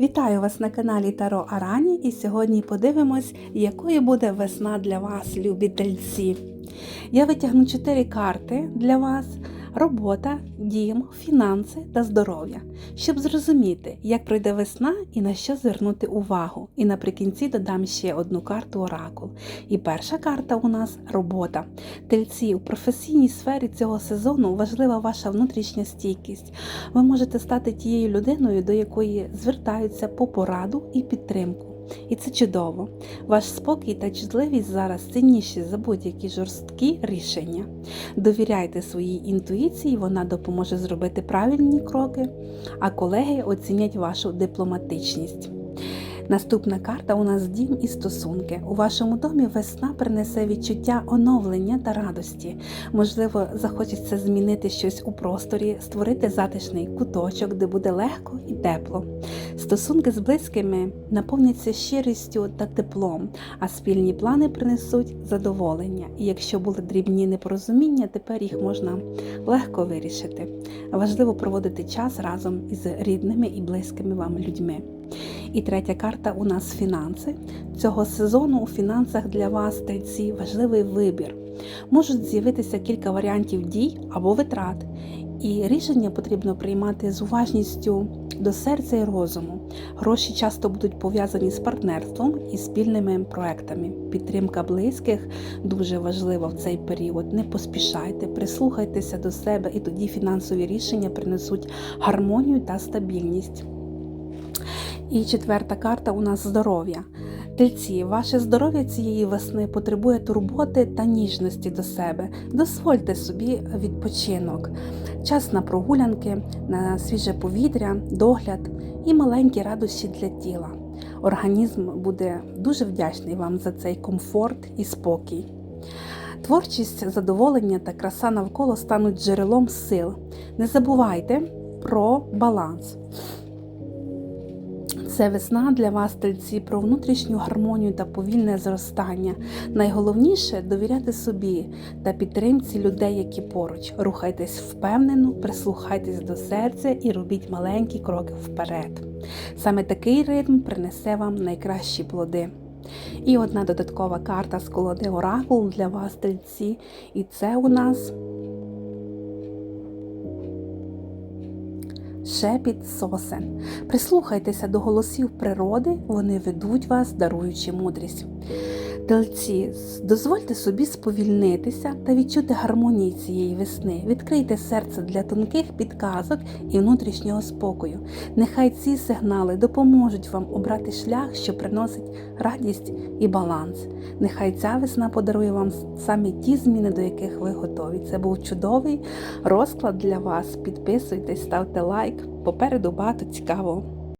Вітаю вас на каналі Таро Арані і сьогодні подивимось, якою буде весна для вас, любі тельці. Я витягну 4 карти для вас: робота, дім, фінанси та здоров'я, щоб зрозуміти, як пройде весна і на що звернути увагу. І наприкінці додам ще одну карту Оракул. І перша карта у нас робота. Тельці у професійній сфері цього сезону важлива ваша внутрішня стійкість. Ви можете стати тією людиною, до якої звертаються по пораду і підтримку. І це чудово. Ваш спокій та чутливість зараз цінніші за будь-які жорсткі рішення. Довіряйте своїй інтуїції, вона допоможе зробити правильні кроки, а колеги оцінять вашу дипломатичність. Наступна карта у нас дім і стосунки. У вашому домі весна принесе відчуття оновлення та радості. Можливо, захочеться змінити щось у просторі, створити затишний куточок, де буде легко і тепло. Стосунки з близькими наповняться щирістю та теплом, а спільні плани принесуть задоволення. І якщо були дрібні непорозуміння, тепер їх можна легко вирішити. Важливо проводити час разом із рідними і близькими вам людьми. І третя карта у нас фінанси. Цього сезону у фінансах для вас тельці важливий вибір. Можуть з'явитися кілька варіантів дій або витрат, і рішення потрібно приймати з уважністю до серця і розуму. Гроші часто будуть пов'язані з партнерством і спільними проектами. Підтримка близьких дуже важлива в цей період. Не поспішайте, прислухайтеся до себе, і тоді фінансові рішення принесуть гармонію та стабільність. І четверта карта у нас здоров'я. Тельці, ваше здоров'я цієї весни потребує турботи та ніжності до себе. Дозвольте собі відпочинок, час на прогулянки, на свіже повітря, догляд і маленькі радощі для тіла. Організм буде дуже вдячний вам за цей комфорт і спокій. Творчість, задоволення та краса навколо стануть джерелом сил. Не забувайте про баланс. Це весна для вас, тельці, про внутрішню гармонію та повільне зростання. Найголовніше довіряти собі та підтримці людей, які поруч. Рухайтесь впевнено, прислухайтесь до серця і робіть маленькі кроки вперед. Саме такий ритм принесе вам найкращі плоди. І одна додаткова карта з колоди Оракул для вас, тельці, і це у нас. Шепіт сосен. Прислухайтеся до голосів природи, вони ведуть вас, даруючи мудрість. Тельці, дозвольте собі сповільнитися та відчути гармонії цієї весни. Відкрийте серце для тонких підказок і внутрішнього спокою. Нехай ці сигнали допоможуть вам обрати шлях, що приносить радість і баланс. Нехай ця весна подарує вам саме ті зміни, до яких ви готові. Це був чудовий розклад для вас. Підписуйтесь, ставте лайк. Попереду багато цікавого.